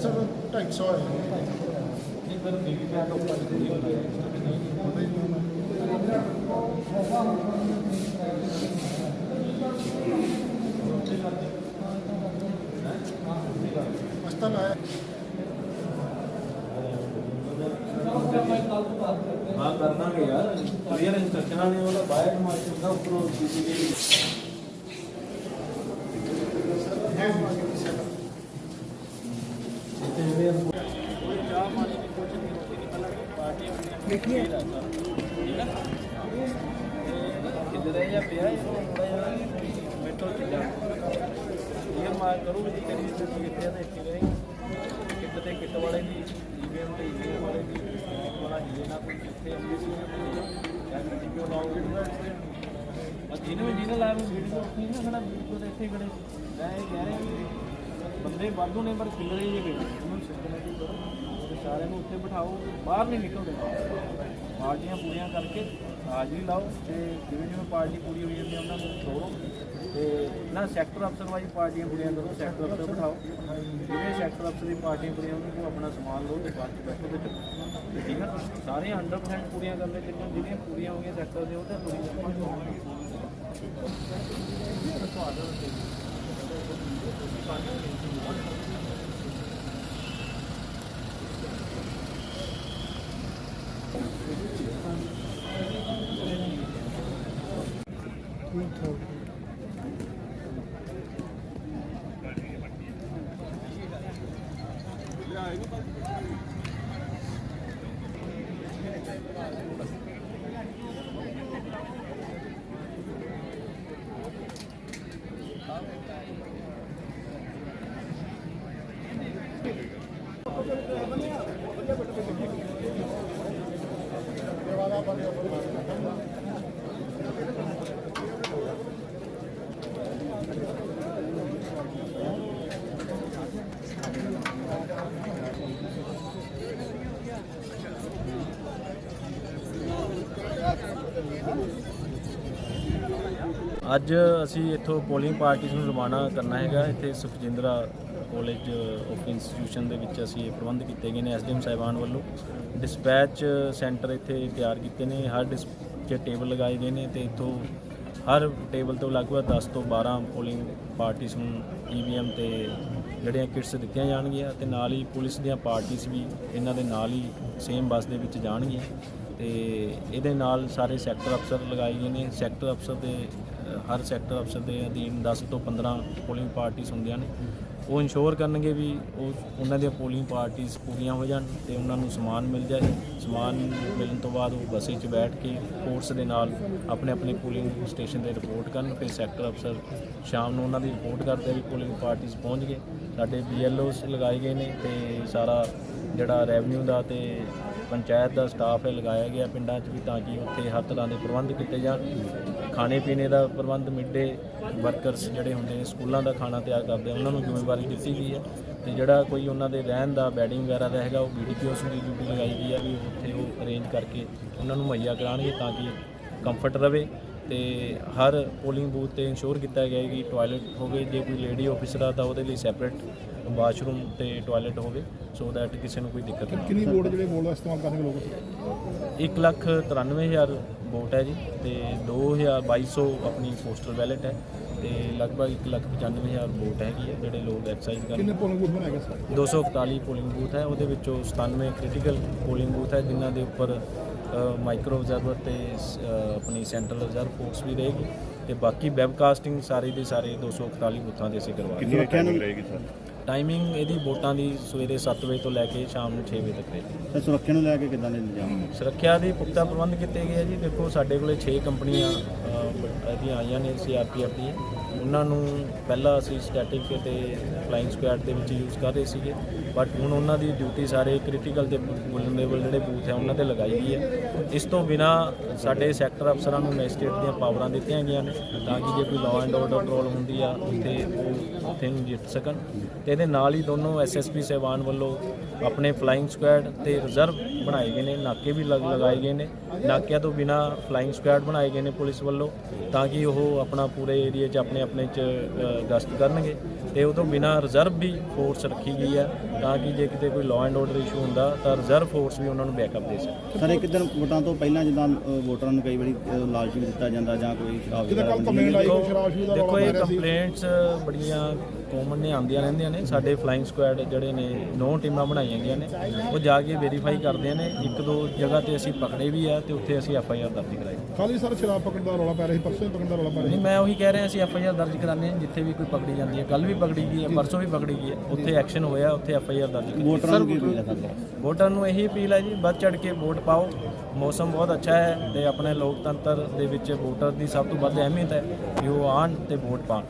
Sir 250 ਹੈ। ਨਹੀਂ ਪਰ ਬੀਬੀ ਮੈਂ ਤਾਂ ਉੱਪਰ ਦੀ ਹੋ ਗਿਆ ਪਤਾ ਹੀ ਨਹੀਂ। ਅਸਤਾ ਲਾਇਆ ਹਾਂ ਕਰ ਦਾਂਗੇ ਯਾਰ? ਕਲੀਅਰ ਇੰਸਟਰਕਸ਼ਨਾਂ ਨੇ ਉਹਦਾ ਬਾਹਰ ਮਾਰਕ ਦਾ ਉੱਪਰੋਂ ਸੀਸੀਟੀਵੀ ਕਿੱਧਰ ਜਾਂ ਪਿਆ ਇਹ ਥੋੜਾ ਜਿਹਾ ਮੈਟਰੋ ਚ ਜਾ ਇਹ ਮਾਰ ਕਰੂ ਵੀ ਕਰੀ ਤੇ ਕਿੱਥੇ ਆ ਤੇ ਇੱਥੇ ਕਰੀ ਕਿੱਟ ਤੇ ਕਿੱਟ ਵਾਲੇ ਦੀ ਈਵੀਐਮ ਤੇ ਈਵੀਐਮ ਵਾਲੇ ਦੀ ਵਾਲਾ ਹੀਰੇ ਨਾ ਕੋਈ ਕਿੱਥੇ ਐਮਬੀਸੀ ਜਾਂ ਵੀਡੀਓ ਲਾਉਂਗੇ ਆ ਜਿਹਨੇ ਜਿਹਨੇ ਲਾਇਆ ਵੀਡੀਓ ਉੱਥੇ ਨਾ ਖੜਾ ਵੀਡੀਓ ਤੇ ਇੱਥੇ ਖੜੇ ਮੈਂ ਇਹ ਕਹਿ ਰਿਹਾ ਬੰਦੇ ਵਾਧੂ ਨੇ, ਪਰ ਖਿਲਰੇ ਜੇ ਵੇ ਉਹਨੂੰ ਸਿਸਟਮੈਟਿਕ ਕਰੋ। ਤੇ ਸਾਰਿਆਂ ਨੂੰ ਉੱਥੇ ਬਿਠਾਓ, ਬਾਹਰ ਨਹੀਂ ਨਿਕਲਦੇ। ਪਾਰਟੀਆਂ ਪੂਰੀਆਂ ਕਰਕੇ ਹਾਜ਼ਰੀ ਲਾਓ, ਤੇ ਜਿਵੇਂ ਜਿਵੇਂ ਪਾਰਟੀ ਪੂਰੀ ਹੋਈ ਜਾਂਦੀ ਉਹਨਾਂ ਨੂੰ ਛੋੜੋ। ਤੇ ਨਾ ਸੈਕਟਰ ਅਫਸਰ ਵਾਈ ਪਾਰਟੀਆਂ ਪੂਰੀਆਂ ਕਰੋ ਸੈਕਟਰ ਅਫਸਰ ਬਿਠਾਓ। ਜਿਵੇਂ ਸੈਕਟਰ ਅਫਸਰ ਦੀ ਪਾਰਟੀਆਂ ਪੂਰੀਆਂ ਉਹਨਾਂ ਨੂੰ ਆਪਣਾ ਸਮਾਨ ਲਓ ਤੇ ਬਾਅਦ ਚ ਬੈਠੋ ਤੇ ਠੀਕ ਹੈ ਸਾਰੇ 100% ਪੂਰੀਆਂ ਕਰ ਲੈ ਜਿੰਨੀਆਂ ਜਿਹੜੀਆਂ ਪੂਰੀਆਂ ਹੋਈਆਂ ਸੈਕਟਰ ਦੇ ਉਹ ਤਾਂ ਪੂਰੀ ਅੱਜ ਅਸੀਂ ਇੱਥੋਂ ਪੋਲਿੰਗ ਪਾਰਟੀਆਂ ਨੂੰ ਰਵਾਨਾ ਕਰਨਾ ਹੈਗਾ ਇੱਥੇ ਸੁਖਜਿੰਦਰਾ ਕਾਲਜ ਆਫ ਇੰਸਟੀਟਿਊਸ਼ਨ ਦੇ ਵਿੱਚ ਅਸੀਂ ਇਹ ਪ੍ਰਬੰਧ ਕੀਤੇ ਗਏ ਨੇ ਐਸਡੀਐਮ ਸਾਹਿਬਾਨ ਵੱਲੋਂ। ਡਿਸਪੈਚ ਸੈਂਟਰ ਇੱਥੇ ਤਿਆਰ ਕੀਤੇ ਨੇ। ਹਰ ਡਿਸ 'ਚ ਟੇਬਲ ਲਗਾਏ ਗਏ ਨੇ ਤੇ ਇੱਥੋਂ ਹਰ ਟੇਬਲ ਤੋਂ ਲਗਭਗ 10 ਤੋਂ 12 ਪੋਲਿੰਗ ਪਾਰਟੀਆਂ ਨੂੰ ਈਵੀਐਮ ਤੇ ਜਿਹੜੀਆਂ ਕਿਟਸ ਦਿੱਤੀਆਂ ਜਾਣਗੀਆਂ ਤੇ ਨਾਲ ਹੀ ਪੁਲਿਸ ਦੀਆਂ ਪਾਰਟੀਆਂ ਵੀ ਇਹਨਾਂ ਦੇ ਨਾਲ ਹੀ ਸੇਮ ਬੱਸ ਦੇ ਵਿੱਚ ਜਾਣਗੀਆਂ ਤੇ ਇਹਦੇ ਨਾਲ ਸਾਰੇ ਸੈਕਟਰ ਅਫਸਰ ਲਗਾਏ ਗਏ ਨੇ। ਸੈਕਟਰ ਅਫਸਰ ਦੇ ਹਰ ਸੈਕਟਰ ਅਫਸਰ ਦੇ ਅਧੀਨ 10 ਤੋਂ 15 ਪੋਲਿੰਗ ਪਾਰਟੀਆਂ ਹੁੰਦੀਆਂ ਨੇ। ਉਹ ਇਨਸ਼ੋਰ ਕਰਨਗੇ ਵੀ ਉਹ ਉਹਨਾਂ ਦੀਆਂ ਪੋਲਿੰਗ ਪਾਰਟੀਆਂ ਪੂਰੀਆਂ ਹੋ ਜਾਣ ਤੇ ਉਹਨਾਂ ਨੂੰ ਸਮਾਨ ਮਿਲ ਜਾਏ। ਸਮਾਨ ਮਿਲਣ ਤੋਂ ਬਾਅਦ ਉਹ ਬੱਸੇ 'ਚ ਬੈਠ ਕੇ ਫੋਰਸ ਦੇ ਨਾਲ ਆਪਣੇ ਆਪਣੇ ਪੋਲਿੰਗ ਸਟੇਸ਼ਨ ਤੇ ਰਿਪੋਰਟ ਕਰਨ। ਫਿਰ ਸੈਕਟਰ ਅਫਸਰ ਸ਼ਾਮ ਨੂੰ ਉਹਨਾਂ ਦੀ ਰਿਪੋਰਟ ਕਰਦੇ ਵੀ ਪੋਲਿੰਗ ਪਾਰਟੀਆਂ ਪਹੁੰਚ ਗਏ। ਸਾਡੇ ਬੀਐਲਓਸ ਲਗਾਏ ਗਏ ਨੇ ਤੇ ਸਾਰਾ ਜਿਹੜਾ ਰੈਵਨਿਊ ਦਾ ਤੇ ਪੰਚਾਇਤ ਦਾ ਸਟਾਫ ਹੈ ਲਗਾਇਆ ਗਿਆ ਪਿੰਡਾਂ 'ਚ ਵੀ ਤਾਂ ਕਿ ਉੱਥੇ ਹਰ ਤਰ੍ਹਾਂ ਦੇ ਪ੍ਰਬੰਧ ਕੀਤੇ ਜਾਣ। ਖਾਣੇ ਪੀਣੇ ਦਾ ਪ੍ਰਬੰਧ, ਮਿੱਡੇ ਵਰਕਰਸ ਜਿਹੜੇ ਹੁੰਦੇ ਨੇ, ਸਕੂਲਾਂ ਦਾ ਖਾਣਾ ਤਿਆਰ ਕਰਦੇ ਆ, ਉਹਨਾਂ ਨੂੰ ਜ਼ਿੰਮੇਵਾਰੀ ਦਿੱਤੀ ਗਈ ਹੈ। ਤੇ ਜਿਹੜਾ ਕੋਈ ਉਹਨਾਂ ਦੇ ਰਹਿਣ ਦਾ ਬੈਡਿੰਗ ਵਗੈਰਾ ਦਾ ਹੈਗਾ, ਉਹ ਬੀਡੀਪੀਓਸ ਦੀ ਡਿਊਟੀ ਲਗਾਈ ਗਈ ਹੈ ਵੀ ਉੱਥੇ ਉਹ ਅਰੇਂਜ ਕਰਕੇ ਉਹਨਾਂ ਨੂੰ ਮੁਹੱਈਆ ਕਰਾਉਣਗੇ ਤਾਂ ਕਿ ਕੰਫਰਟ ਰਵੇ। ਤੇ ਹਰ ਪੋਲਿੰਗ ਬੂਥ ਤੇ ਇੰਸ਼ੋਰ ਕੀਤਾ ਗਿਆ ਹੈ ਕਿ ਟਾਇਲਟ ਹੋਵੇ ਜੇ ਕੋਈ ਲੇਡੀ ਆਫਿਸਰ ਆ ਤਾਂ ਉਹਦੇ ਲਈ ਸੈਪਰੇਟ ਵਾਸ਼ਰੂਮ ਤੇ ਟਾਇਲਟ ਹੋਵੇ ਸੋ ਦੈਟ ਕਿਸੇ ਨੂੰ ਕੋਈ ਦਿੱਕਤ ਨਾ ਕਿੰਨੀ ਵੋਟ ਜਿਹੜੇ ਵੋਟ ਦਾ ਇਸਤੇਮਾਲ ਕਰਨਗੇ ਲੋਕ ਇੱਕ ਲੱਖ 93000 ਵੋਟ ਹੈ ਜੀ ਤੇ 2200 ਆਪਣੀ ਪੋਸਟਲ ਬੈਲਟ ਹੈ ਤੇ ਲਗਭਗ ਇੱਕ ਲੱਖ 95000 ਵੋਟ ਹੈਗੀ ਹੈ ਜਿਹੜੇ ਲੋਕ ਐਕਸਰਸਾਈਜ਼ ਕਰਨ। ਕਿੰਨੇ ਪੋਲਿੰਗ ਬੂਥ ਬਣਾਏ ਗਏ ਸਰ? 241 ਪੋਲਿੰਗ ਬੂਥ ਹੈ ਉਹਦੇ ਵਿੱਚੋਂ 97 ਕ੍ਰਿਟੀਕਲ ਪੋਲਿੰਗ ਬੂਥ ਹੈ ਜਿਨ੍ਹਾਂ ਦੇ ਉੱਪਰ ਮਾਈਕਰੋ ਆਬਜ਼ਰਵਰ ਤੇ ਆਪਣੀ ਸੈਂਟਰਲ ਰਿਜ਼ਰਵ ਫੋਰਸ ਵੀ ਰਹੇਗੀ ਤੇ ਬਾਕੀ ਵੈਬਕਾਸਟਿੰਗ ਸਾਰੇ ਦੇ ਸਾਰੇ 241 ਬੂਥਾਂ ਦੇ ਅਸੀਂ ਕਰਵਾ ਰਹੇ ਕਿੰਨੀ ਟਾਈਮਿੰਗ ਰਹੇਗੀ ਸਰ? ਟਾਈਮਿੰਗ ਇਹਦੀ ਵੋਟਾਂ ਦੀ ਸਵੇਰੇ 7 ਵਜੇ ਤੋਂ ਲੈ ਕੇ ਸ਼ਾਮ ਨੂੰ 6 ਵਜੇ ਤੱਕ ਰਹੇਗੀ। ਸਰ ਸੁਰੱਖਿਆ ਨੂੰ ਲੈ ਕੇ ਕਿੱਦਾਂ ਦੇ ਇੰਤਜ਼ਾਮ ਨੇ? ਸੁਰੱਖਿਆ ਦੇ ਪੁਖਤਾ ਪ੍ਰਬੰਧ ਕੀਤੇ ਗਏ ਆ ਜੀ। ਦੇਖੋ ਸਾਡੇ ਕੋਲੇ 6 ਕੰਪਨੀਆਂ ਇਹਦੀਆਂ ਆਈਆਂ ਨੇ ਸੀਆਰਪੀਐਫ ਦੀਆਂ ਉਹਨਾਂ ਨੂੰ ਪਹਿਲਾਂ ਅਸੀਂ ਸਟੈਟਿਕ ਤੇ ਫਲਾਈਂਗ ਸਕੁਐਡ ਦੇ ਵਿੱਚ ਯੂਜ਼ ਕਰ ਰਹੇ ਸੀਗੇ ਬਟ ਹੁਣ ਉਹਨਾਂ ਦੀ ਡਿਊਟੀ ਸਾਰੇ ਕ੍ਰਿਟੀਕਲ ਤੇ ਵੁਲਨਰੇਬਲ ਜਿਹੜੇ ਬੂਥ ਹੈ ਉਹਨਾਂ ਤੇ ਲਗਾਈ ਗਈ ਹੈ। ਇਸ ਤੋਂ ਬਿਨਾ ਸਾਡੇ ਸੈਕਟਰ ਅਫਸਰਾਂ ਨੂੰ ਮੈਜਿਸਟ੍ਰੇਟ ਦੀਆਂ ਪਾਵਰਾਂ ਦਿੱਤੀਆਂ ਗਈਆਂ ਨੇ, ਤਾਂ ਕਿ ਜੇ ਕੋਈ ਲਾਅ ਐਂਡ ਆਰਡਰ ਟਰੋਲ ਹੁੰਦੀ ਆ, ਉੱਥੇ ਉਹ ਉੱਥੇ ਨੂੰ ਜਿੱਤ ਸਕਣ। ਤੇ ਇਹਦੇ ਨਾਲ ਹੀ ਦੋਨੋਂ ਐਸਐਸਪੀ ਸਹਿਬਾਨ ਵੱਲੋਂ ਆਪਣੇ ਫਲਾਈਂਗ ਸਕੁਐਡ ਤੇ ਰਿਜ਼ਰਵ ਬਣਾਏ ਗਏ ਨੇ, ਨਾਕੇ ਵੀ ਲਗਾਏ ਗਏ ਨੇ। ਨਾਕਿਆਂ ਤੋਂ ਬਿਨਾ ਫਲਾਈਂਗ ਸਕੁਐਡ ਬਣਾਏ ਗਏ ਨੇ ਪੁਲਿਸ ਵੱਲੋਂ, ਤਾਂ ਕਿ ਉਹ ਆਪਣਾ ਪੂਰੇ ਏਰੀਆ 'ਚ ਆਪਣੇ ਆਪਣੇ ਆਪਣੇ ਚ ਗਸ਼ਤ ਕਰਨਗੇ। ਤੇ ਉਦੋਂ ਬਿਨਾ ਰਿਜ਼ਰਵ ਵੀ ਫੋਰਸ ਰੱਖੀ ਗਈ ਆ ਤਾਂ ਕਿ ਜੇ ਕਿਤੇ ਕੋਈ ਲਾਅ ਐਂਡ ਆਰਡਰ ਇਸ਼ੂ ਹੁੰਦਾ ਤਾਂ ਰਿਜ਼ਰਵ ਫੋਰਸ ਵੀ ਉਹਨਾਂ ਨੂੰ ਬੈਕਅਪ ਦੇ ਸਕੇ। ਸਰ ਇੱਕ ਦਿਨ ਵੋਟਾਂ ਤੋਂ ਪਹਿਲਾਂ ਜਿੱਦਾਂ ਵੋਟਰਾਂ ਨੂੰ ਕਈ ਵਾਰੀ ਲਾਲਚ ਵੀ ਦਿੱਤਾ ਜਾਂਦਾ ਜਾਂ ਕੋਈ ਸ਼ਰਾਬ ਦਾ ਦੇਖੋ ਇਹ ਸੀ। ਕੰਪਲੇਂਟਸ ਬੜੀਆਂ ਕਾਮਨ ਨੇ ਆਉਂਦੀਆਂ ਰਹਿੰਦੀਆਂ ਨੇ। ਸਾਡੇ ਫਲਾਈਂਗ ਸਕੁਐਡ ਜਿਹੜੇ ਨੇ ਨੌ ਟੀਮਾਂ ਬਣਾਈਆਂ ਗਈਆਂ ਨੇ। ਉਹ ਜਾ ਕੇ ਵੈਰੀਫਾਈ ਕਰਦੇ ਨੇ। ਇੱਕ ਦੋ ਜਗ੍ਹਾ ਤੇ ਅਸੀਂ ਪਕੜੇ ਵੀ ਆ ਤੇ ਉੱਥੇ ਅਸੀਂ ਐਫ ਆਈ ਆਰ ਦਰਜ ਕਰਾਈ। ਖਾਲੀ ਸਰ ਸ਼ਰਾਬ ਪਕੜਨ ਦਾ ਰੌਲਾ ਪੈ ਰਿਹਾ ਸੀ ਪਰਸੋਂ ਪਕੜਨ ਦਾ ਰੌਲਾ ਪੈ ਰਿਹਾ ਨਹੀਂ ਸੀ ਮੈਂ ਉਹੀ ਕਹਿ ਰਿਹਾ ਅਸੀਂ ਐਫ ਆਈ ਆਰ ਦਰਜ ਕਰਾਉਂਦੇ ਹਾਂ ਜਿੱਥੇ ਵੀ ਕੋਈ ਪਕੜੀ ਜਾਂਦੀ ਹੈ। ਕੱਲ ਵੀ ਪਕੜੀ ਗਈ ਹੈ ਪਰਸੋਂ ਵੀ ਪਕੜੀ ਗਈ ਹੈ। ਉੱਥੇ ਐਕਸ਼ਨ ਹੋਇਆ ਉੱਥੇ ਐਫ ਆਈ ਆਰ ਦਰਜ ਕੀਤੀ ਵੋਟਰਾਂ ਨੂੰ ਕੀ ਅਪੀਲ ਹੈ ਸਰ ਵੋਟਰ ਨੂੰ ਇਹੀ ਅਪੀਲ ਹੈ ਜੀ ਵੱਧ ਚੜ ਕੇ ਵੋਟ ਪਾਓ। ਮੌਸਮ ਬਹੁਤ ਅੱਛਾ ਹੈ ਤੇ ਆਪਣੇ ਲੋਕਤੰਤਰ ਦੇ ਵਿੱਚ ਵੋਟਰ ਦੀ ਸਭ ਤੋਂ ਵੱਧ ਅਹਿਮੀਅਤ ਹੈ ਕਿ ਉਹ ਆਉਣ ਤੇ ਵੋਟ ਪਾਉਣ